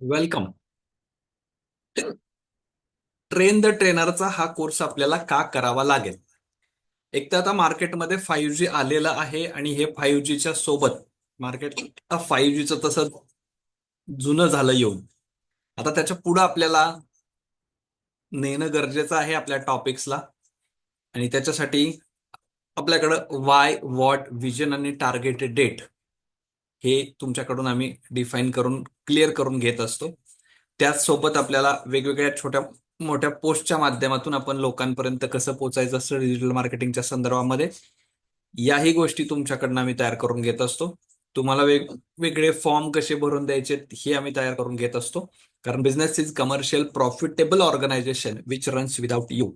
Welcome train the ट्रेनरचा हा course आपल्याला का करावा लागेल? एक तर आता मार्केटमध्ये फाईव्ह जी आलेलं आहे आणि हे फाईव्ह जीच्या सोबत मार्केट फाईव्ह जीचं तसं जुनं झालं येऊन. आता त्याच्या पुढं आपल्याला नेणं गरजेचं आहे आपल्या टॉपिक्सला आणि त्याच्यासाठी आपल्याकडं वाय वॉट विजन आणि टार्गेटेड डेट हे तुमच्याकडून आम्ही डिफाईन करून क्लिअर करून घेत असतो. त्याचसोबत आपल्याला वेगवेगळ्या छोट्या मोठ्या पोस्टच्या माध्यमातून आपण लोकांपर्यंत कसं पोचायचं असतं डिजिटल मार्केटिंगच्या संदर्भामध्ये याही गोष्टी तुमच्याकडनं आम्ही तयार करून घेत असतो. तुम्हाला वेगवेगळे फॉर्म कसे भरून द्यायचे हे आम्ही तयार करून घेत असतो. कारण business is commercial profitable organization which runs without you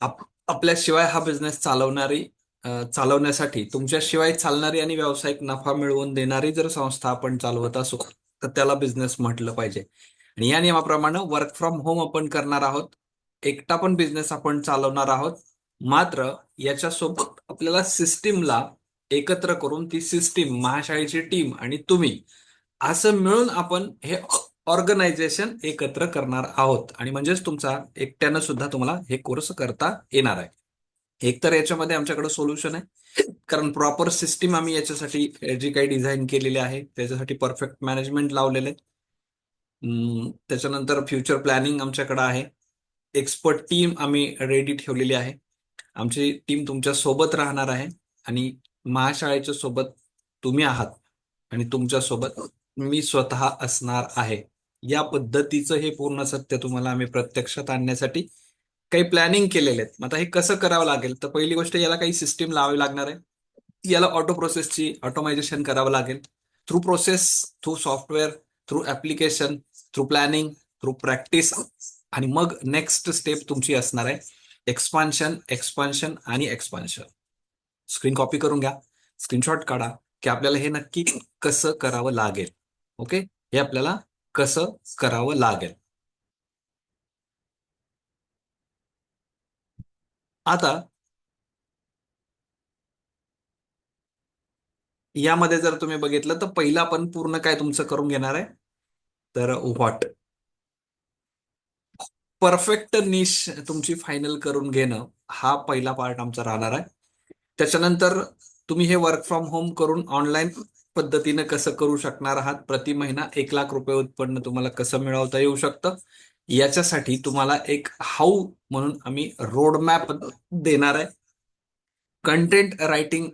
आपल्याशिवाय हा बिझनेस चालवणारी चालवण्यासाठी. तुमच्याशिवाय चालणारी आणि व्यावसायिक नफा मिळवून देणारी जर संस्था आपण चालवत असू तर त्याला बिझनेस म्हटलं पाहिजे. आणि या नियमाप्रमाणे वर्क फ्रॉम होम आपण करणार आहोत. एकटा पण बिझनेस आपण चालवणार आहोत. मात्र याच्यासोबत आपल्याला सिस्टीमला एकत्र करून ती सिस्टीम महाशाळेची टीम आणि तुम्ही असं मिळून आपण हे ऑर्गनायझेशन एकत्र करणार आहोत. आणि म्हणजेच तुमचा एकट्यानं सुद्धा तुम्हाला हे कोर्स करता येणार आहे. एक तर याच्यामध्ये आमच्याकडे सोल्युशन आहे. कारण प्रॉपर सिस्टीम आम्ही याच्यासाठी जी काही डिझाईन केलेली आहे त्याच्यासाठी परफेक्ट मॅनेजमेंट लावलेले. त्याच्यानंतर फ्युचर प्लॅनिंग आमच्याकडे आहे. एक्सपर्ट टीम आम्ही रेडी ठेवलेली आहे. आमची टीम तुमच्यासोबत राहणार आहे आणि महाशाळेच्या सोबत तुम्ही आहात आणि तुमच्यासोबत मी स्वतः असणार आहे. या पद्धतीचं हे पूर्ण सत्य तुम्हाला आम्ही प्रत्यक्षात आणण्यासाठी काही प्लॅनिंग केलेले आहेत. आता हे कसं करावं लागेल? तर पहिली गोष्ट याला काही सिस्टीम लावावी लागणार आहे. याला ऑटो प्रोसेसची ऑटोमायझेशन करावं लागेल. Through process through software through application through planning through practice आणि मग नेक्स्ट स्टेप तुमची असणार आहे. एक्सपान्शन एक्सपान्शन आणि एक्सपान्शन स्क्रीन कॉपी करून घ्या. स्क्रीनशॉट काढा की आपल्याला हे नक्की कसं करावं लागेल? ओके हे आपल्याला कसं करावं लागेल? आता यामध्ये जर तुम्ही बघितलं तर पहिला आपण पूर्ण काय तुमचं करून घेणार आहे? तर व्हॉट परफेक्ट निश तुमची फायनल करून घेणं हा पहिला पार्ट आमचा राहणार आहे. त्याच्यानंतर तुम्ही हे वर्क फ्रॉम होम करून ऑनलाईन पद्धतीने कसं करू शकणार आहात? प्रति महिना एक लाख रुपये उत्पन्न तुम्हाला कसं मिळवता येऊ शकतं? याच्यासाठी तुम्हाला एक हाऊ म्हणून आम्ही रोडमॅप देणार आहे. कंटेंट रायटिंग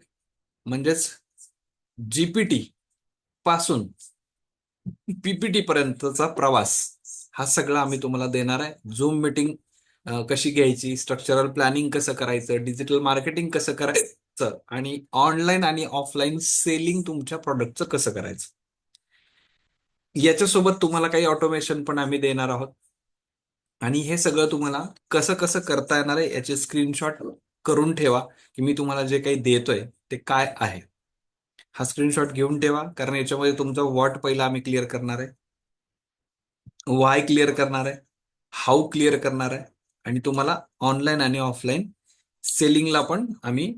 म्हणजेच जीपीटी पासून पीपीटी पर्यंतचा प्रवास हा सगळा आम्ही तुम्हाला देणार आहे. झूम मिटिंग कशी घ्यायची स्ट्रक्चरल प्लॅनिंग कसं करायचं डिजिटल मार्केटिंग कसं करायचं आणि ऑनलाईन आणि ऑफलाईन सेलिंग तुमच्या प्रॉडक्टचं कसं करायचं. याच्यासोबत तुम्हाला काही ऑटोमेशन पण आम्ही देणार आहोत. आणि हे सगळं तुम्हाला कसं कसं करता येणार आहे याचे स्क्रीनशॉट करून ठेवा की मी तुम्हाला जे काही देतोय ते काय आहे. हा स्क्रीनशॉट घेऊन ठेवा कारण याच्यामध्ये तुमचा वॉट पहिला आम्ही क्लिअर करणार आहे. वाय क्लिअर करणार आहे. हाऊ क्लिअर करणार आहे. आणि तुम्हाला ऑनलाईन आणि ऑफलाईन सेलिंगला पण आम्ही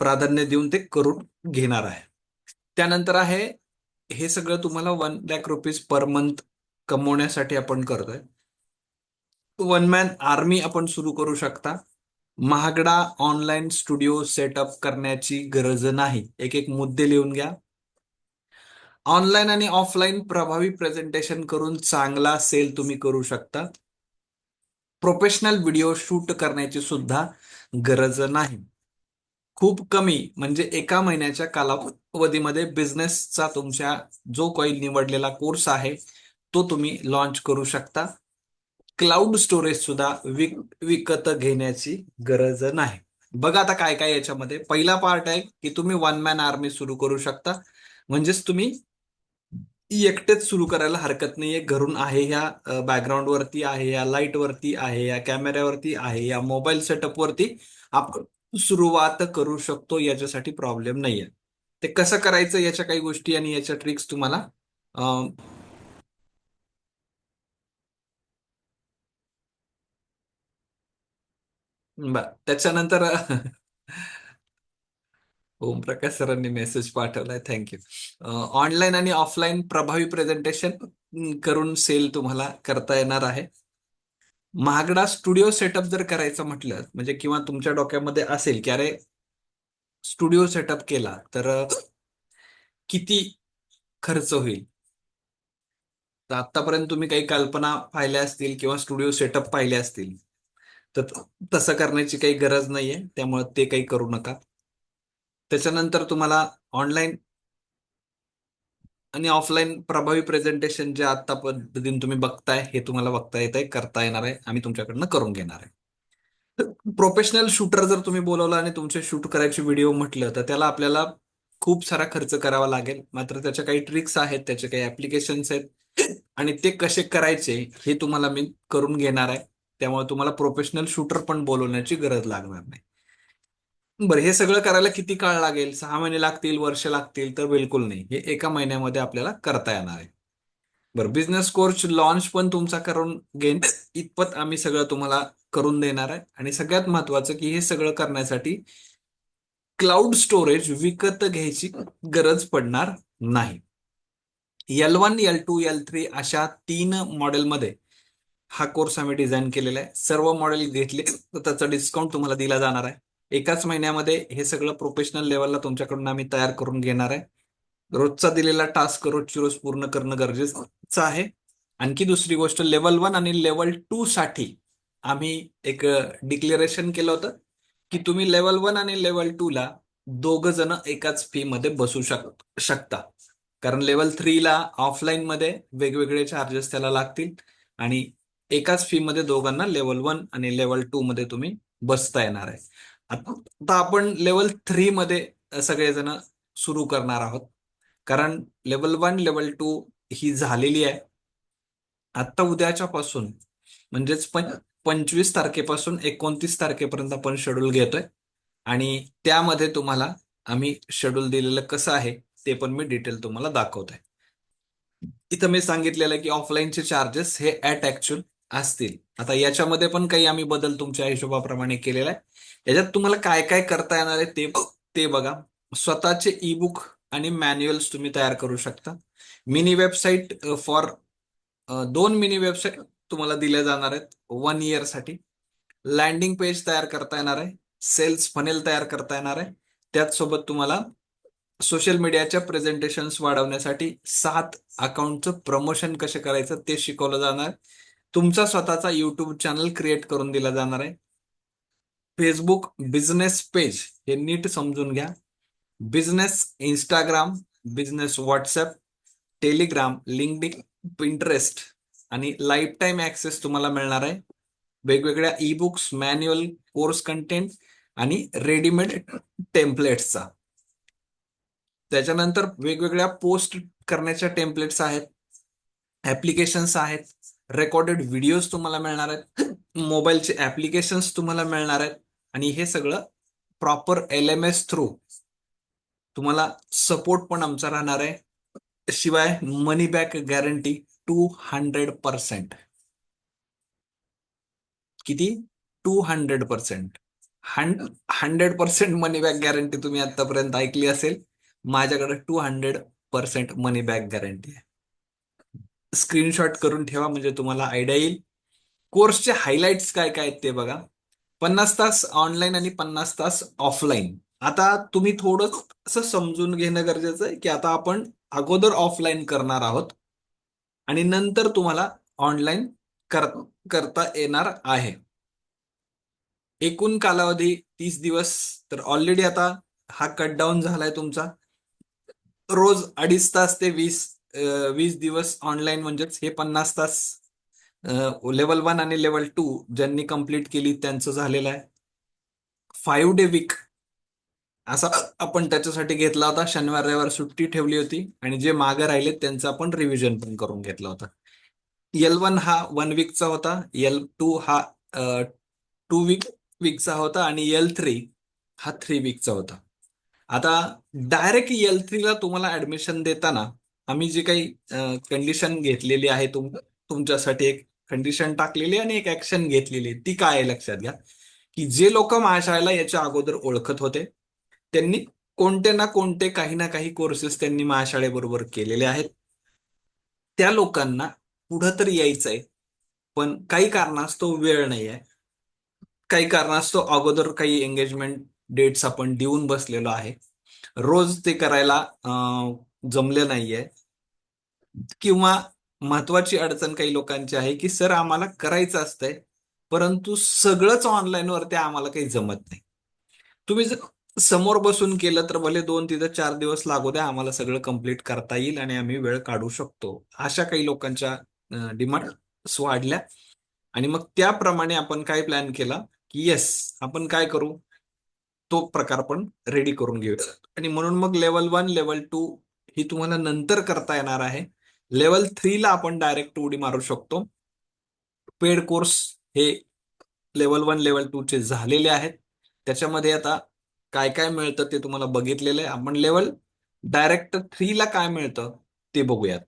प्राधान्य देऊन ते करून घेणार आहे. त्यानंतर आहे हे सगळं तुम्हाला one lakh rupees per month कमवण्यासाठी आपण करतोय. वन मॅन आर्मी आपण सुरू करू शकता. महागडा ऑनलाईन स्टुडिओ सेटअप करण्याची गरज नाही. एक एक मुद्दे लिहून घ्या. ऑनलाईन आणि ऑफलाईन प्रभावी प्रेझेंटेशन करून चांगला सेल तुम्ही करू शकता. प्रोफेशनल व्हिडिओ शूट करण्याची सुद्धा गरज नाही. खूप कमी म्हणजे एका महिन्याच्या कालावधीमध्ये बिझनेसचा तुमच्या जो काही निवडलेला कोर्स आहे तो तुम्ही लॉन्च करू शकता. क्लाउड स्टोरेज सुद्धा विक विकत घेण्याची गरज नाही. बघा आता काय काय याच्यामध्ये. पहिला पार्ट आहे की तुम्ही वन मॅन आर्मी सुरू करू शकता. म्हणजेच तुम्ही एकटेच सुरू करायला हरकत नाहीये. घरून आहे ह्या बॅकग्राऊंड वरती आहे या लाइट वरती आहे या कॅमेऱ्यावरती आहे या मोबाईल सेटअप वरती आपण सुरुवात करू शकतो याच्यासाठी प्रॉब्लेम नाहीये. ते कसं करायचं याच्या काही गोष्टी आणि याच्या ट्रिक्स तुम्हाला बर त्याच्यानंतर ओमप्रकाश सरांनी मेसेज पाठवलाय थँक्यू ऑनलाईन आणि ऑफलाईन प्रभावी प्रेझेंटेशन करून सेल तुम्हाला करता येणार आहे. महागडा स्टुडिओ सेटअप जर करायचं म्हटलं म्हणजे किंवा तुमच्या डोक्यामध्ये असेल की अरे स्टुडिओ सेटअप केला तर किती खर्च होईल? तर आतापर्यंत तुम्ही काही कल्पना पाहिल्या असतील किंवा स्टुडिओ सेटअप पाहिले असतील तर तसं करण्याची काही गरज नाहीये. त्यामुळे ते काही करू नका. त्याच्यानंतर तुम्हाला ऑनलाईन आणि ऑफलाईन प्रभावी प्रेझेंटेशन जे आता पद्धतीने तुम्ही बघताय हे तुम्हाला बघता येत आहे करता येणार आहे. आम्ही तुमच्याकडनं करून घेणार आहे. प्रोफेशनल शूटर जर तुम्ही बोलवला आणि तुमचे शूट करायचे व्हिडिओ म्हटलं तर त्याला आपल्याला खूप सारा खर्च करावा लागेल. मात्र त्याच्या काही ट्रिक्स आहेत त्याचे काही ऍप्लिकेशन्स आहेत. आणि ते कसे करायचे हे तुम्हाला मी करून घेणार आहे. त्यामुळे तुम्हाला प्रोफेशनल शूटर पण बोलवण्याची गरज लागणार नाही. बरं हे सगळं करायला किती काळ लागेल? सहा महिने लागतील वर्ष लागतील? तर बिलकुल नाही. हे एका महिन्यामध्ये आपल्याला करता येणार आहे. बरं बिझनेस कोर्स लॉन्च पण तुमचा करून घेण इतपत आम्ही सगळं तुम्हाला करून देणार आहे. आणि सगळ्यात महत्वाचं की हे सगळं करण्यासाठी क्लाउड स्टोरेज विकत घ्यायची गरज पडणार नाही. L one L two L three अशा तीन मॉडेलमध्ये हा कोर्स आम्ही डिझाईन केलेला आहे. सर्व मॉडेल घेतले तर त्याचा डिस्काउंट तुम्हाला दिला जाणार आहे. एकाच महिन्यामध्ये हे सगळं प्रोफेशनल लेवलला तुमच्याकडून आम्ही तयार करून घेणार आहे. रोजचा दिलेला टास्क रोजची रोज पूर्ण करणं गरजेचं आहे. आणखी दुसरी गोष्ट लेवल वन आणि लेवल टू साठी आम्ही एक डिक्लेरेशन केलं होतं की तुम्ही लेवल वन आणि लेवल टू ला दोघ जण एकाच फी मध्ये बसू शक शकता. कारण लेवल थ्रीला ऑफलाईन मध्ये वेगवेगळे चार्जेस त्याला लागतील आणि एकाच फी मध्ये दोघांना लेवल वन आणि लेवल टू मध्ये तुम्ही बसता येणार आहे. आता आपण लेवल थ्री मध्ये सगळेजण सुरू करणार आहोत. कारण लेवल वन लेवल टू ही झालेली आहे. आता उद्याच्या पासून म्हणजेच पण पंचवीस तारखेपासून एकोणतीस तारखेपर्यंत आपण शेड्यूल घेतोय. आणि त्यामध्ये तुम्हाला आम्ही शेड्यूल दिलेलं कसं आहे ते पण मी डिटेल तुम्हाला दाखवतोय. इथं मी सांगितलेलं आहे की ऑफलाईनचे चार्जेस हे ऍट ऍक्च्युअल असतील. आता याच्यामध्ये पण काही आम्ही बदल तुमच्या हिशोबाप्रमाणे केलेला आहे. याच्यात तुम्हाला काय काय करता येणार आहे ते ते बघा. स्वतःचे ई बुक आणि मॅन्युअल्स तुम्ही तयार करू शकता. मिनी वेबसाईट फॉर दोन मिनी वेबसाईट तुम्हाला दिल्या जाणार आहेत. वन इयरसाठी. लँडिंग पेज तयार करता येणार आहे. सेल्स फनेल तयार करता येणार आहे. त्याचसोबत तुम्हाला सोशल मीडियाच्या प्रेझेंटेशन वाढवण्यासाठी सात अकाउंटचं प्रमोशन कसे करायचं ते शिकवलं जाणार. तुमचा स्वतःचा युट्यूब चॅनल क्रिएट करून दिला जाणार आहे. फेसबुक बिझनेस पेज हे नीट समजून घ्या. Business Instagram business WhatsApp Telegram LinkedIn Pinterest आणि लाईफ टाईम ऍक्सेस तुम्हाला मिळणार आहे. वेगवेगळ्या e books manual course content आणि रेडीमेड टेम्पलेट्सचा त्याच्यानंतर वेगवेगळ्या पोस्ट करण्याच्या टेम्पलेट्स आहेत. ऍप्लिकेशन्स आहेत. रेकॉर्डेड व्हिडिओज तुम्हाला मिळणार आहेत. मोबाईलचे ऍप्लिकेशन्स तुम्हाला मिळणार आहेत. आणि हे सगळं proper L M S through तुम्हाला सपोर्ट पण आमचा राहणार आहे. शिवाय money back guarantee two hundred percent किती? Two hundred percent hundred percent money back guarantee तुम्ही आतापर्यंत ऐकली असेल. माझ्याकडे two hundred percent money back guarantee आहे. स्क्रीनशॉट करून ठेवा म्हणजे तुम्हाला आयडिया येईल. कोर्सचे हायलाइट्स काय काय आहेत ते बघा. पन्नास तास ऑनलाईन आणि पन्नास तास ऑफलाईन आता तुम्ही थोडं असं समजून घेणं गरजेचं आहे की आता आपण अगोदर ऑफलाईन करणार आहोत आणि नंतर तुम्हाला ऑनलाईन करता येणार आहे. एकूण कालावधी तीस दिवस तर ऑलरेडी आता हा कट डाऊन झालाय तुमचा. रोज अडीच तास ते वीस वीस दिवस ऑनलाईन म्हणजेच हे पन्नास तास लेवल वन आणि लेवल टू ज्यांनी कंप्लीट केली त्यांचं झालेलं आहे. फाईव्ह डे वीक असा आपण त्याच्यासाठी घेतला होता. शनिवार रविवार सुट्टी ठेवली होती आणि जे मागे राहिले त्यांचं आपण रिव्हिजन पण करून घेतलं होतं. एल वन हा वन वीकचा होता. एल टू हा टू वीक वीकचा होता आणि एल थ्री हा थ्री वीकचा होता. आता डायरेक्ट एल थ्रीला तुम्हाला ऍडमिशन देताना आम्ही जी काही कंडिशन घेतलेली आहे तुम तुमच्यासाठी एक कंडिशन टाकलेली आणि एक ऍक्शन घेतलेली ती काय आहे लक्षात घ्या. की जे लोक महाशाळेला याच्या अगोदर ओळखत होते त्यांनी कोणते ना कोणते काही ना काही कोर्सेस त्यांनी महाशाळेबरोबर केलेले आहेत. त्या लोकांना पुढं तर यायचंय पण काही कारणास्तव वेळ नाही आहे काही कारणास्तव अगोदर काही एंगेजमेंट डेट्स आपण देऊन बसलेलो आहे. रोज ते करायला जमलं नाहीये. किंवा महत्वाची अडचण काही लोकांची आहे की सर आम्हाला करायचं असतंय परंतु सगळंच ऑनलाईनवरती आम्हाला काही जमत नाही. तुम्ही जर समोर बसून केलं तर भले दोन तिथं चार दिवस लागू द्या आम्हाला सगळं कंप्लीट करता येईल आणि आम्ही वेळ काढू शकतो. अशा काही लोकांच्या डिमांड्स वाढल्या. आणि मग त्याप्रमाणे आपण काय प्लॅन केला? की येस आपण काय करू? तो प्रकार पण रेडी करून घेऊया. आणि म्हणून मग लेवल वन लेवल टू ही तुम्हाला नंतर करता येणार आहे. लेवल थ्रीला आपण डायरेक्ट उडी मारू शकतो. पेड कोर्स हे लेवल वन लेवल टू चे झालेले आहेत. त्याच्यामध्ये आता काय काय मिळतं ते तुम्हाला बघितलेलं आहे. आपण लेवल डायरेक्ट थ्रीला काय मिळतं ते बघूयात.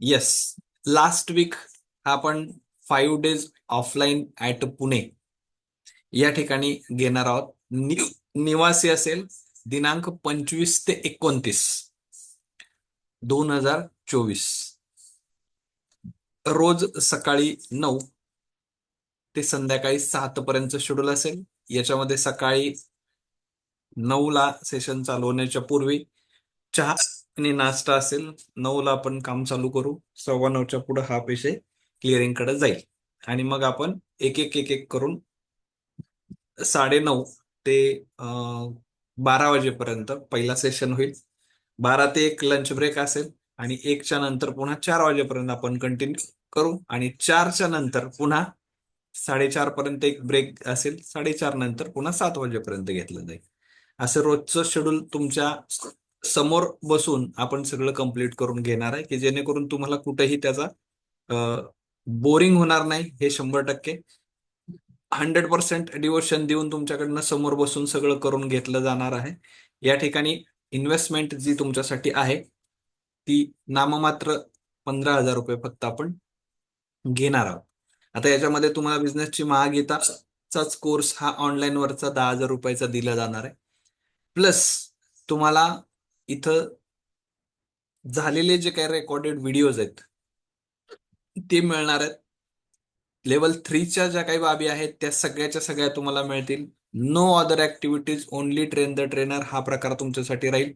येस लास्ट वीक आपण five days offline at Pune या ठिकाणी घेणार आहोत. न्यू निवासी असेल दिनांक पंचवीस ते एकोणतीस. दोन हजार चोवीस. रोज सकाळी नऊ ते संध्याकाळी सात पर्यंत शेड्यूल असेल. याच्यामध्ये सकाळी नऊला सेशन चालू होण्याच्या पूर्वी चहा आणि नाश्ता असेल. नऊला आपण काम चालू करू. सव्वा नऊच्या पुढे हा विषय क्लिअरिंगकडे जाईल. आणि मग आपण एक एक एक एक करून साडे नऊ ते बारा वाजेपर्यंत पहिला सेशन होईल. बारा ते एक लंच ब्रेक असेल आणि एकच्या नंतर पुन्हा चार वाजेपर्यंत आपण कंटिन्यू करू आणि चारच्या नंतर पुन्हा साडेचार पर्यंत एक ब्रेक असेल साडेचार नंतर पुन्हा सात वाजेपर्यंत घेतलं जाईल. असं रोजचं शेड्यूल तुमच्यासमोर बसून आपण सगळं कंप्लीट करून घेणार आहे की जेणेकरून तुम्हाला कुठेही त्याचा बोरिंग होणार नाही हे शंभर टक्के. हंड्रेड पर्सेंट डिवोशन देऊन तुमच्याकडनं समोर बसून सगळं करून घेतलं जाणार आहे. या ठिकाणी इन्व्हेस्टमेंट जी तुमच्यासाठी आहे ती नाममात्र पंधरा हजार रुपये फक्त आपण घेणार आहोत. आता याच्यामध्ये तुम्हाला बिझनेसची महागीताचाच कोर्स हा ऑनलाईन वरचा दहा हजार रुपयाचा दिला जाणार आहे. प्लस तुम्हाला इथं झालेले जे काही रेकॉर्डेड व्हिडिओज आहेत ते मिळणार आहेत. लेवल थ्रीच्या ज्या काही बाबी आहेत त्या सगळ्याच्या सगळ्या तुम्हाला मिळतील. No other activities only train the trainer हा प्रकार तुमच्यासाठी राहील.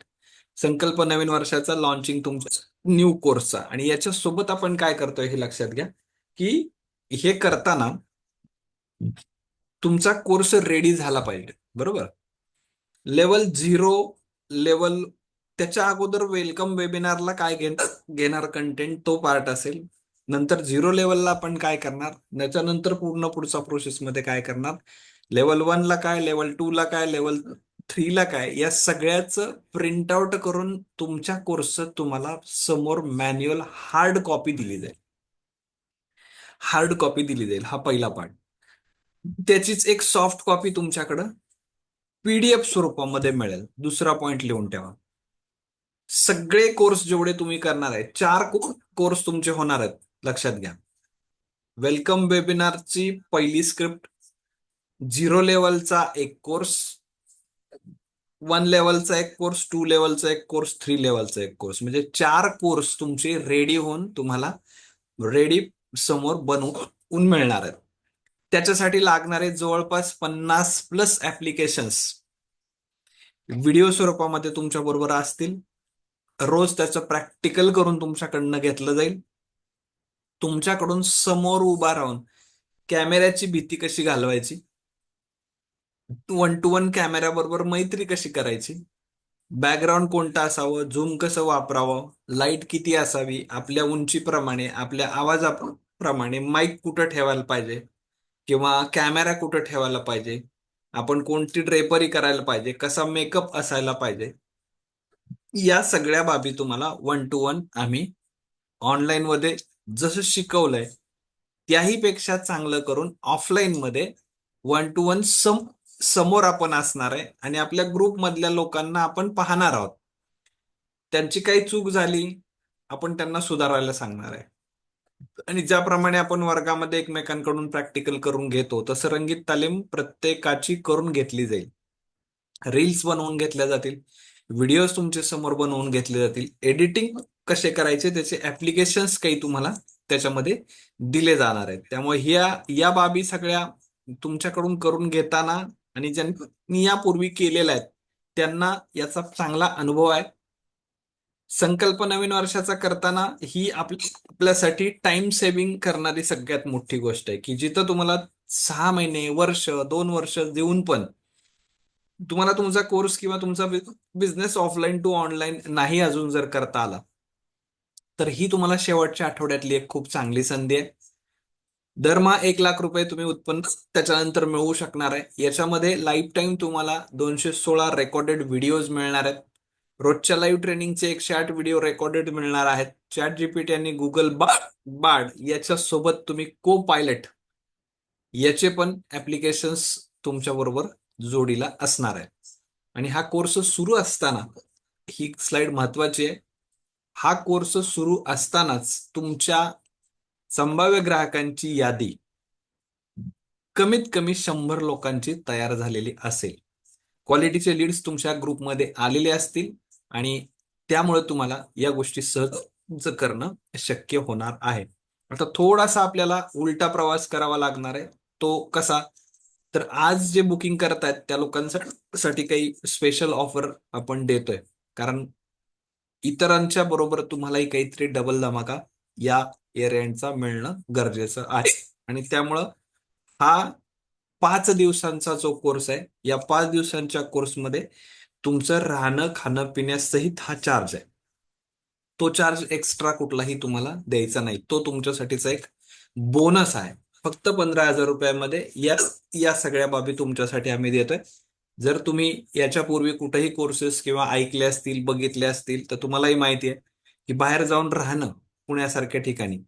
संकल्प नवीन वर्षाचा लॉन्चिंग तुमच्या न्यू कोर्सचा आणि याच्या सोबत आपण काय करतोय हे लक्षात घ्या की हे करताना तुमचा कोर्स रेडी झाला पाहिजे. बरोबर? लेवल झिरो लेवल त्याच्या अगोदर वेलकम वेबिनारला काय घेणार घेणार कंटेंट तो पार्ट असेल. नंतर झिरो लेवलला आपण काय करणार? त्याच्यानंतर पूर्ण पुढचा प्रोसेसमध्ये काय करणार? लेवल ला काय लेवल टू ला काय लेवल थ्रीला काय या सगळ्याचं प्रिंटआउट करून तुमच्या कोर्सचं तुम्हाला समोर मॅन्युअल हार्ड कॉपी दिली जाईल. हार्ड कॉपी दिली जाईल हा पहिला पार्ट त्याचीच एक सॉफ्ट कॉपी तुमच्याकडं पीडीएफ स्वरूपामध्ये मिळेल. दुसरा पॉइंट लिहून ठेवा. सगळे कोर्स जेवढे तुम्ही करणार आहे चार कोर्स तुमचे होणार आहेत. लक्षात घ्या. वेलकम वेबिनारची पहिली स्क्रिप्ट झिरो लेवलचा एक कोर्स वन लेवलचा एक कोर्स टू लेवलचा एक कोर्स थ्री लेवलचा एक कोर्स म्हणजे चार कोर्स तुमचे रेडी होऊन तुम्हाला रेडी समोर बनवून मिळणार आहेत. त्याच्यासाठी लागणारे जवळपास पन्नास प्लस ऍप्लिकेशन्स व्हिडिओ स्वरूपामध्ये तुमच्या बरोबर असतील. रोज त्याचं प्रॅक्टिकल करून तुमच्याकडनं घेतलं जाईल. तुमच्याकडून समोर उभा राहून कॅमेऱ्याची भीती कशी घालवायची? वन टू वन कॅमेऱ्याबरोबर मैत्री कशी करायची? बॅकग्राऊंड कोणतं असावं? झूम कसं वापरावं? लाइट किती असावी? आपल्या उंचीप्रमाणे आपल्या आवाजाप्रमाणे माईक कुठं ठेवायला पाहिजे? किंवा कॅमेरा कुठं ठेवायला पाहिजे? आपण कोणती ड्रेपरी करायला पाहिजे? कसा मेकअप असायला पाहिजे? या सगळ्या बाबी तुम्हाला वन टू वन आम्ही ऑनलाईनमध्ये जसं शिकवलंय त्याही पेक्षा चांगलं करून ऑफलाईन मध्ये वन टू वन सम समोर आपण असणार आहे आणि आपल्या ग्रुप मधल्या लोकांना आपण पाहणार आहोत. त्यांची काही चूक झाली आपण त्यांना सुधारायला सांगणार आहे. आणि ज्याप्रमाणे आपण वर्गामध्ये एकमेकांकडून प्रॅक्टिकल करून घेतो तसं रंगीत तालीम प्रत्येकाची करून घेतली जाईल. रील्स बनवून घेतल्या जातील. व्हिडिओज तुमच्यासमोर बनवून घेतले जातील. एडिटिंग कसे करायचे त्याचे ऍप्लिकेशन्स काही तुम्हाला त्याच्यामध्ये दिले जाणार आहेत. त्यामुळे ह्या या बाबी सगळ्या तुमच्याकडून करून घेताना आणि ज्यांनी यापूर्वी केलेल्या आहेत त्यांना याचा चांगला अनुभव आहे. संकल्प नवीन वर्षाचा करताना ही आपल्यासाठी टाइम सेव्हिंग करणारी सगळ्यात मोठी गोष्ट आहे. की जिथं तुम्हाला सहा महिने वर्ष दोन वर्ष देऊन पण तुम्हाला तुमचा कोर्स किंवा तुमचा बिझनेस ऑफलाईन टू ऑनलाईन नाही अजून जर करता आला तर ही तुम्हाला शेवटच्या आठवड्यातली एक खूप चांगली संधी आहे. दरमहा एक लाख रुपये तुम्ही उत्पन्न त्याच्यानंतर मिळवू शकणार आहे. याच्यामध्ये लाईफ टाईम तुम्हाला दोनशे सोळा रेकॉर्डेड व्हिडिओज मिळणार आहेत. रोजच्या लाईव्ह ट्रेनिंगचे एकशे आठ व्हिडिओ रेकॉर्डेड मिळणार आहेत. चॅट जीपीटी आणि गुगल बाड याच्या सोबत तुम्ही को पायलट याचे पण ऍप्लिकेशन्स तुमच्या बरोबर जोडीला असणार आहे. आणि हा कोर्स सुरू असताना ही स्लाइड महत्वाची आहे. हा कोर्स सुरू असतानाच तुमच्या संभाव्य ग्राहकांची यादी कमीत कमी शंभर लोकांची तयार झालेली असेल. क्वालिटीचे लीड्स तुमच्या ग्रुपमध्ये आलेले असतील आणि त्यामुळे तुम्हाला या गोष्टी सहज करणं शक्य होणार आहे. आता थोडासा आपल्याला उलटा प्रवास करावा लागणार आहे. तो कसा? तर आज जे बुकिंग करतायत त्या लोकांसाठी काही स्पेशल ऑफर आपण देतोय. कारण इतरांच्या बरोबर तुम्हालाही काहीतरी डबल धमाका या एरियांचा मिळणं गरजेचं आहे. आणि त्यामुळं हा पाच दिवसांचा जो कोर्स आहे या पाच दिवसांच्या कोर्समध्ये तुमचं राहणं खाणं पिण्यासहित हा चार्ज आहे. तो चार्ज एक्स्ट्रा कुठलाही तुम्हाला द्यायचा नाही. तो तुमच्यासाठीचा एक बोनस आहे. फक्त पंधरा हजार रुपयामध्ये या या सगळ्या बाबी तुमच्यासाठी आम्ही देतोय. जर तुम्ही याच्यापूर्वी कुठेही कोर्सेस किंवा ऐकले असतील बघितले असतील तर तुम्हालाही माहिती आहे की बाहेर जाऊन राहणं पुण्यासारख्या ठिकाणी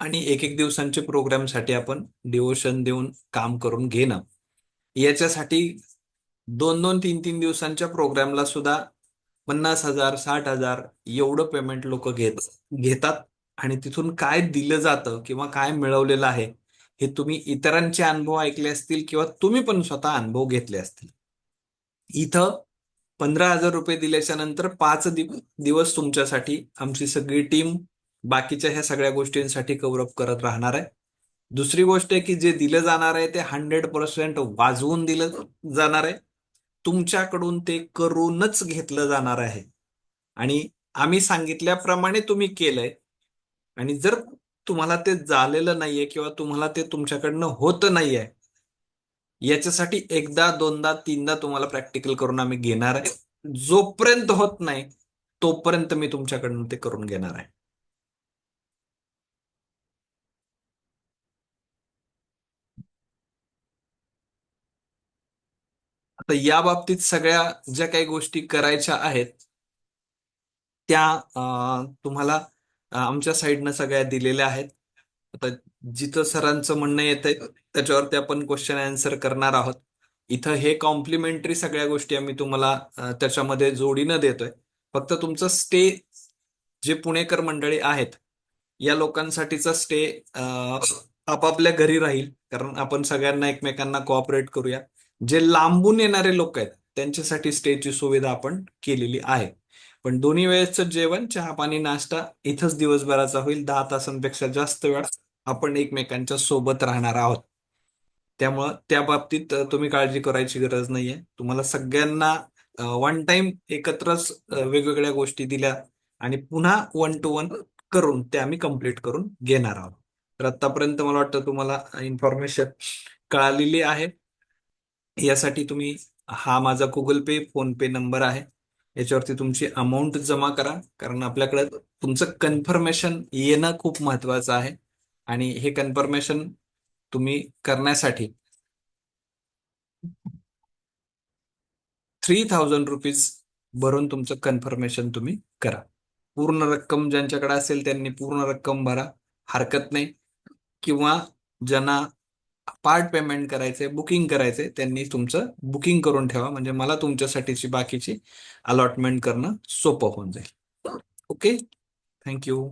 आणि एक एक दिवसांच्या प्रोग्रामसाठी आपण डिवोशन देऊन काम करून घेणं. याच्यासाठी दोन दोन तीन तीन दिवसांच्या प्रोग्रामला सुद्धा पन्नास हजार साठ हजार एवढं पेमेंट लोक घेत घेतात. आणि तिथून काय दिलं जातं किंवा काय मिळवलेलं आहे हे तुम्ही इतरांचे अनुभव ऐकले असतील किंवा तुम्ही पण स्वतः अनुभव घेतले असतील. इथं पंधरा हजार रुपये दिल्याच्या नंतर पाच दिवस तुमच्यासाठी आमची सगळी टीम बाकीच्या ह्या सगळ्या गोष्टींसाठी कव्हरअप करत राहणार आहे. दुसरी गोष्ट आहे की जे दिलं जाणार आहे ते हंड्रेड पर्सेंट वाजवून दिलं जाणार आहे. तुमच्याकडून ते करूनच घेतलं जाणार आहे. आणि आम्ही सांगितल्याप्रमाणे तुम्ही केलंय. आणि जर तुम्हाला ते झालेलं नाहीये किंवा तुम्हाला ते तुमच्याकडनं होत नाहीये याच्यासाठी एकदा दोनदा तीनदा तुम्हाला प्रॅक्टिकल करून आम्ही घेणार आहे. जोपर्यंत होत नाही तोपर्यंत मी तुमच्याकडनं ते करून घेणार आहे. आता या बाबतीत सगळ्या ज्या काही गोष्टी करायच्या आहेत त्या तुम्हाला आमच्या साईडनं सगळ्या दिलेल्या आहेत. आता जिथं सरांचं म्हणणं येत आहे त्याच्यावरती आपण क्वेश्चन आन्सर करणार आहोत. इथं हे कॉम्प्लिमेंटरी सगळ्या गोष्टी आम्ही तुम्हाला त्याच्यामध्ये जोडीनं देतोय. फक्त तुमचं स्टे जे पुणेकर मंडळी आहेत या लोकांसाठीचा स्टे आपापल्या घरी राहील. कारण आपण सगळ्यांना एकमेकांना कोऑपरेट करूया. जे लांबून येणारे लोक आहेत त्यांच्यासाठी स्टेची सुविधा आपण केलेली आहे. पण दोन्ही वेळेचं जेवण चहा पाणी नाश्ता इथंच दिवसभराचा होईल. दहा तासांपेक्षा जास्त वेळ आपण एकमेकांच्या सोबत राहणार आहोत. त्यामुळं त्या बाबतीत तुम्ही काळजी करायची गरज नाहीये. तुम्हाला सगळ्यांना वन टाइम एकत्रच वेगवेगळ्या गोष्टी दिल्या आणि पुन्हा वन टू वन करून ते आम्ही कंप्लीट करून घेणार आहोत. तर आतापर्यंत मला वाटतं तुम्हाला इन्फॉर्मेशन कळालेली आहे. यासाठी तुम्ही हा माझा Google Pay PhonePe number आहे. याच्यावरती तुमची अमाऊंट जमा करा. कारण आपल्याकडे तुमचं कन्फर्मेशन येणं खूप महत्वाचं आहे. आणि हे कन्फर्मेशन तुम्ही करण्यासाठी थ्री थाउजंड रुपीज भरून तुमचं कन्फर्मेशन तुम्ही करा. पूर्ण रक्कम ज्यांच्याकडे असेल त्यांनी पूर्ण रक्कम भरा. हरकत नाही. किंवा ज्यांना पार्ट पेमेंट करायचे बुकिंग करायचंय त्यांनी तुमचं बुकिंग करून ठेवा. म्हणजे मला तुमच्यासाठीची बाकीची अलॉटमेंट करणं सोपं होऊन जाईल. Okay thank you